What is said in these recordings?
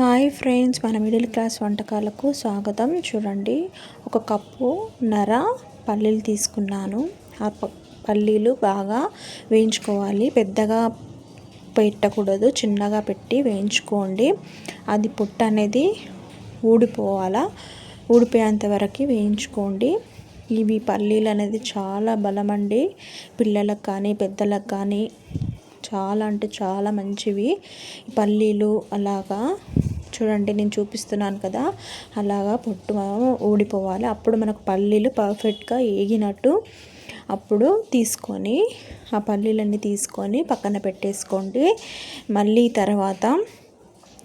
Hi friends మన middle class వంటకాలకు స్వాగతం. చూడండి ఒక కప్పు నర పల్లీలు తీసుకున్నాను. ఆ పల్లీలు బాగా వేయించుకోవాలి. పెద్దగా పెట్టకూడదు చిన్నగా పెట్టి వేయించుకోండి. అది పుట్ట అనేది ఊడిపోవాలా? ఊడిపోయేంత వరకు వేయించుకోండి. ఇవి పల్లీలు అనేది చాలా బలమండి. పిల్లలకు కానీ పెద్దలకు కానీ చాలా అంటే చాలా మంచివి. పల్లీలు అలాగా చూడండి నేను చూపిస్తున్నాను కదా. అలాగా పొట్టు ఊడిపోవాలి. అప్పుడు మనకు పల్లీలు పర్ఫెక్ట్గా ఏగినట్టు అప్పుడు తీసుకొని ఆ పల్లీలన్నీ తీసుకొని పక్కన పెట్టేసుకోండి. మళ్ళీ తర్వాత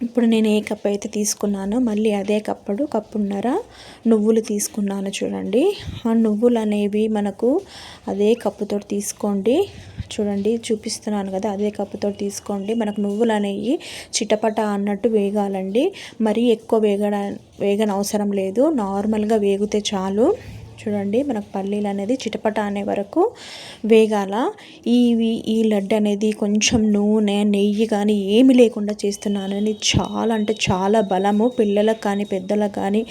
ఇప్పుడు నేను ఏ కప్ అయితే తీసుకున్నానో మళ్ళీ అదే కప్పుడు కప్పున్నర నువ్వులు తీసుకున్నాను చూడండి. ఆ నువ్వులు అనేవి మనకు అదే కప్పుతో తీసుకోండి. చూడండి చూపిస్తున్నాను కదా అదే కప్పుతో తీసుకోండి. మనకు నువ్వులు అనేవి చిటపట అన్నట్టు వేగాలండి. మరీ ఎక్కువ వేగడ వేగనవసరం లేదు. నార్మల్గా వేగితే చాలు. చూడండి మనకు పల్లీలు అనేది చిటపట అనే వరకు వేగాల. ఇవి ఈ లడ్డు అనేది కొంచెం నూనె నెయ్యి కానీ ఏమి లేకుండా చేస్తున్నాను అని చాలా అంటే చాలా బలము. పిల్లలకు కానీ పెద్దలకు కానీ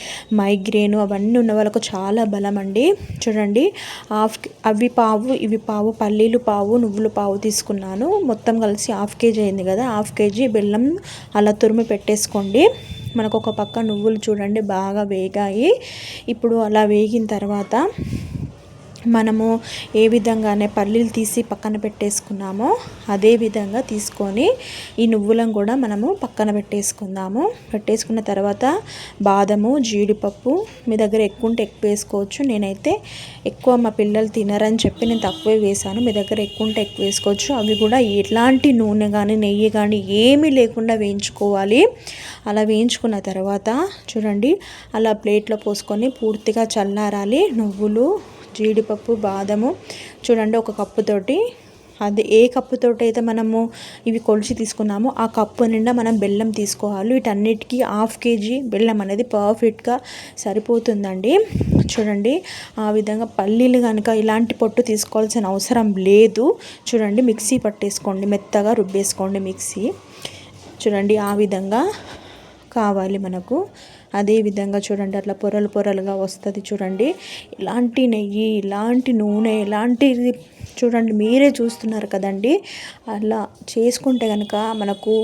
మైగ్రేను అవన్నీ ఉన్న వాళ్ళకు చాలా బలం అండి చూడండి హాఫ్ అవి పావు ఇవి పావు పల్లీలు పావు నువ్వులు పావు తీసుకున్నాను. మొత్తం కలిసి హాఫ్ కేజీ అయింది కదా హాఫ్ కేజీ బెల్లం అలా తురిమి పెట్టేసుకోండి. మనకు ఒక పక్క నువ్వులు చూడండి బాగా వేగాయి. ఇప్పుడు అలా వేగిన తర్వాత మనము ఏ విధంగానే పల్లీలు తీసి పక్కన పెట్టేసుకున్నామో అదే విధంగా తీసుకొని ఈ నువ్వులను కూడా మనము పక్కన పెట్టేసుకుందాము. పెట్టేసుకున్న తర్వాత బాదము జీడిపప్పు మీ దగ్గర ఎక్కువ ఉంటే ఎక్కువ వేసుకోవచ్చు. నేనైతే ఎక్కువ మా పిల్లలు తినరని చెప్పి నేను తక్కువే వేసాను మీ దగ్గర ఎక్కువ ఉంటే ఎక్కువ వేసుకోవచ్చు. అవి కూడా ఎలాంటి నూనె కానీ నెయ్యి కానీ ఏమీ లేకుండా వేయించుకోవాలి. అలా వేయించుకున్న తర్వాత చూడండి అలా ప్లేట్లో పోసుకొని పూర్తిగా చల్లారాలి. నువ్వులు జీడిపప్పు బాదము. చూడండి ఒక కప్పుతోటి అది ఏ కప్పుతోటి అయితే మనము ఇవి కొలిచి తీసుకున్నామో ఆ కప్పు నిండా మనం బెల్లం తీసుకోవాలి. వీటన్నిటికీ హాఫ్ కేజీ బెల్లం అనేది పర్ఫెక్ట్గా సరిపోతుందండి. చూడండి ఆ విధంగా పల్లీలు కనుక ఇలాంటి పొట్టు తీసుకోవాల్సిన అవసరం లేదు. చూడండి మిక్సీ పట్టేసుకోండి మెత్తగా రుబ్బేసుకోండి మిక్సీ. చూడండి ఆ విధంగా కావాలి మనకు. అదే విధంగా చూడండి అట్లా పొరలు పొరలుగా వస్తుంది చూడండి. ఇలాంటి నెయ్యి ఇలాంటి నూనె ఇలాంటిది చూడండి మీరే చూస్తున్నారు కదండి. అలా చేసుకుంటే కనుక మనకు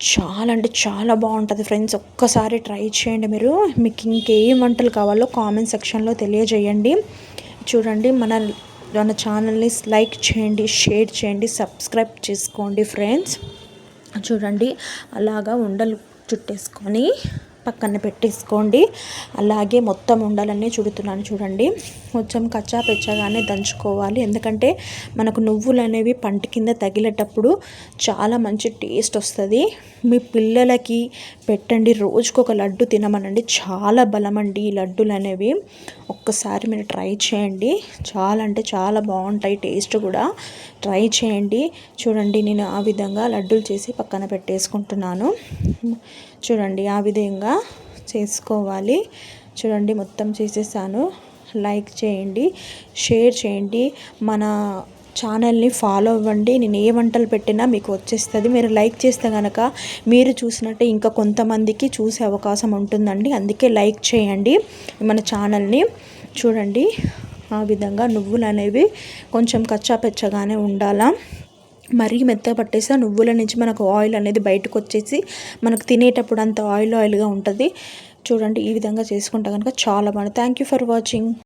చాలా అంటే చాలా బాగుంటుంది ఫ్రెండ్స్. ఒక్కసారి ట్రై చేయండి మీరు. మీకు ఇంకేం వంటలు కావాలో కామెంట్ సెక్షన్లో తెలియజేయండి. చూడండి మన మన ఛానల్ని లైక్ చేయండి షేర్ చేయండి సబ్స్క్రైబ్ చేసుకోండి ఫ్రెండ్స్. చూడండి అలాగా ఉండలు చుట్టేసుకొని పక్కన పెట్టేసుకోండి. అలాగే మొత్తం ఉండాలన్నీ చుడుతున్నాను చూడండి. కొంచెం కచ్చా పెచ్చగానే దంచుకోవాలి. ఎందుకంటే మనకు నువ్వులు అనేవి పంట కింద తగిలేటప్పుడు చాలా మంచి టేస్ట్ వస్తుంది. మీ పిల్లలకి పెట్టండి. రోజుకు ఒక లడ్డు తినమనండి. చాలా బలమండి ఈ లడ్డులు అనేవి ఒక్కసారి మీరు ట్రై చేయండి. చాలా అంటే చాలా బాగుంటాయి. టేస్ట్ కూడా. ట్రై చేయండి. చూడండి నేను ఆ విధంగా లడ్డూలు చేసి పక్కన పెట్టేసుకుంటున్నాను. చూడండి ఆ విధంగా చేసుకోవాలి. చూడండి మొత్తం చేసేసాను. లైక్ చేయండి షేర్ చేయండి. మన ఛానల్ని ఫాలో అవ్వండి. నేను ఏ వంటలు పెట్టినా మీకు వచ్చేస్తుంది. మీరు లైక్ చేస్తే కనుక మీరు చూసినట్టే ఇంకా కొంతమందికి చూసే అవకాశం ఉంటుందండి. అందుకే లైక్ చేయండి మన ఛానల్ని. చూడండి ఆ విధంగా నువ్వులు అనేవి కొంచెం కచ్చాపెచ్చగానే ఉండాలా. మరీ మెత్తగా పట్టేస్తే నువ్వుల నుంచి మనకు ఆయిల్ అనేది బయటకు వచ్చేసి మనకు తినేటప్పుడు అంత ఆయిల్ ఆయిల్గా ఉంటుంది. చూడండి ఈ విధంగా చేసుకుంటే కనుక చాలా బాగుంది థ్యాంక్ యూ ఫర్ వాచింగ్